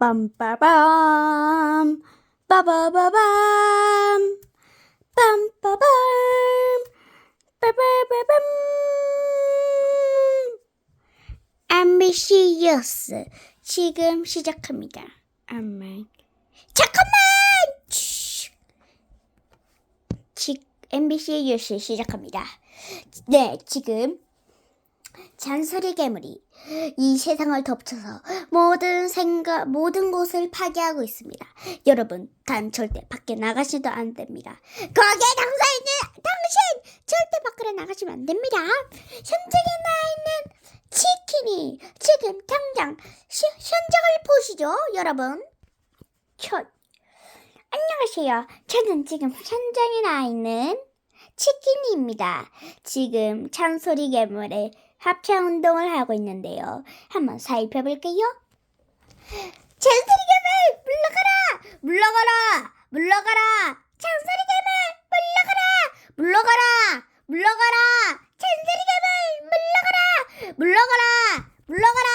빰빠밤 빠바바밤 빰빠밤 빠바바밤 뉴스 지금 시작합니다. 엄마 잠깐만! 치. 지, MBC 뉴스 시작합니다. 네, 지금 잔소리 괴물이 이 세상을 덮쳐서 모든 생각, 모든 곳을 파괴하고 있습니다. 여러분, 단 절대 밖에 나가시도 안 됩니다. 거기에 당사 있는 당신 절대 밖으로 나가시면 안 됩니다. 현장에 나 있는 치킨이 지금 당장 시, 현장을 보시죠, 여러분. 첫 안녕하세요. 저는 지금 현장에 나 있는 치킨이입니다. 지금 찬소리 괴물의 합체 운동을 하고 있는데요. 한번 살펴볼게요. 찬소리 괴물 물러가라! 물러가라! 물러가라! 찬소리 괴물 물러가라! 물러가라! 물러가라! 찬소리 괴물 물러가라! 물러가라! 물러가라!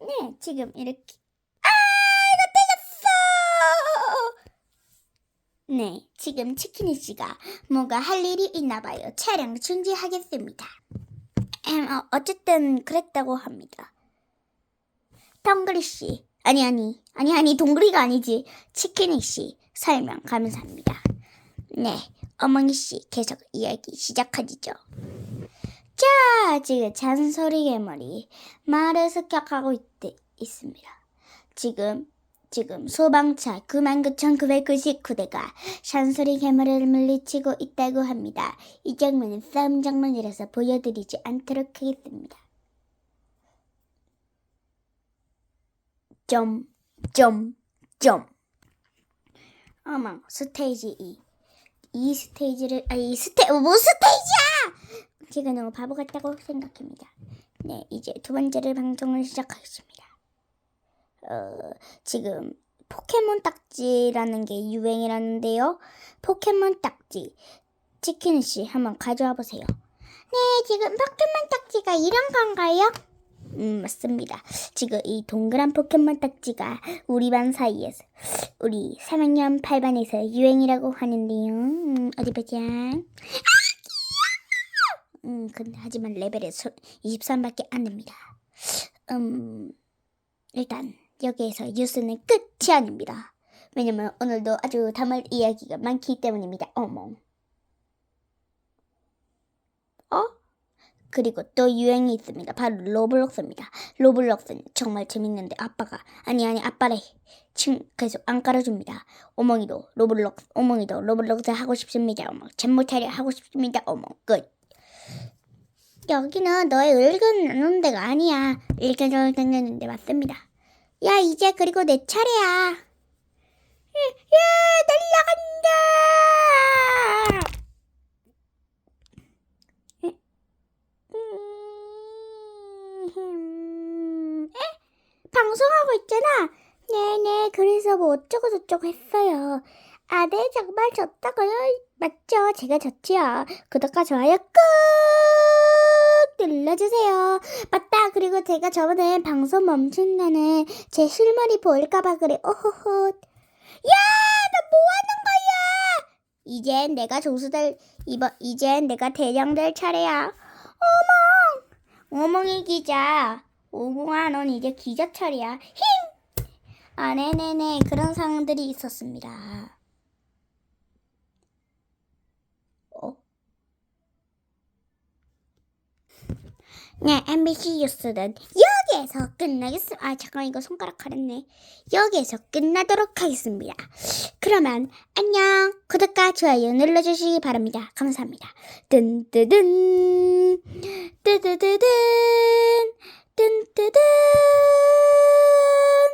네, 지금 이렇게 아, 이거 때렸어! 네, 지금 치킨이 씨가 뭔가 할 일이 있나 봐요. 차량 중지하겠습니다. 음, 어, 어쨌든 그랬다고 합니다. 덩그리 씨, 아니 아니 아니 아니 동그리가 아니지 치킨이 씨 설명 감사합니다. 네, 어머니 씨 계속 이야기 시작하시죠. 자, 지금 잔소리 괴물이 말을 습격하고 있, 있습니다. 지금 지금 소방차 99,999대가 잔소리 괴물을 물리치고 있다고 합니다. 이 장면은 싸움 장면이라서 보여드리지 않도록 하겠습니다. 점, 점, 점. 어머, 스테이지 2. 이 스테이지를, 아, 이 스테, 뭐 스테이지야! 제가 너무 바보 같다고 생각합니다. 네, 이제 두 번째를 방송을 시작하겠습니다. 어, 지금 포켓몬 딱지라는 게 유행이라는데요. 포켓몬 딱지. 치킨 씨 한번 가져와 보세요. 네, 지금 포켓몬 딱지가 이런 건가요? 음, 맞습니다. 지금 이 동그란 포켓몬 딱지가 우리 반 사이에서 우리 3학년 8반에서 유행이라고 하는데요. 음, 어디 보자. 아! 음, 근데 하지만 레벨이 23밖에 안 됩니다. 음, 일단 여기에서 뉴스는 끝이 아닙니다. 왜냐면 오늘도 아주 담을 이야기가 많기 때문입니다. 어머. 어? 그리고 또 유행이 있습니다. 바로 로블록스입니다. 로블록스는 정말 재밌는데 아빠가 아니 아니 아빠래 층 계속 안 깔아줍니다. 오멍이도 로블록스 오멍이도 로블록스 하고 싶습니다. 어머 잼못 차려 하고 싶습니다. 어머 끝. 여기는 너의 의견 나누는 데가 아니야. 의견 나누는 데 맞습니다. 야, 이제 그리고 내 차례야. 예, 예, 날라간다. 에? 음, 에? 방송하고 있잖아. 네네, 그래서 뭐 어쩌고 저쩌고 했어요. 아, 네, 정말 졌다고요? 맞죠? 제가 졌지요. 구독과 좋아요 꾹 눌러주세요. 맞다. 그리고 제가 저번에 방송 멈춘다는 제 실물이 보일까봐 그래. 오호호. 야, 너뭐 하는 거야? 이젠 내가 조수될 이번 이젠 내가 대장 될 차례야. 어멍, 어멍이 기자. 오공아, 넌 이제 기자 차례야. 힘. 아, 네네네. 그런 상황들이 있었습니다. 어? 네, MBC 뉴스는 여기에서 끝나겠습니다. 아, 잠깐 이거 손가락 가렸네. 여기에서 끝나도록 하겠습니다. 그러면 안녕. 구독과 좋아요 눌러주시기 바랍니다. 감사합니다. 뜬뜨든 뜨뜨뜨든 뜬뜨든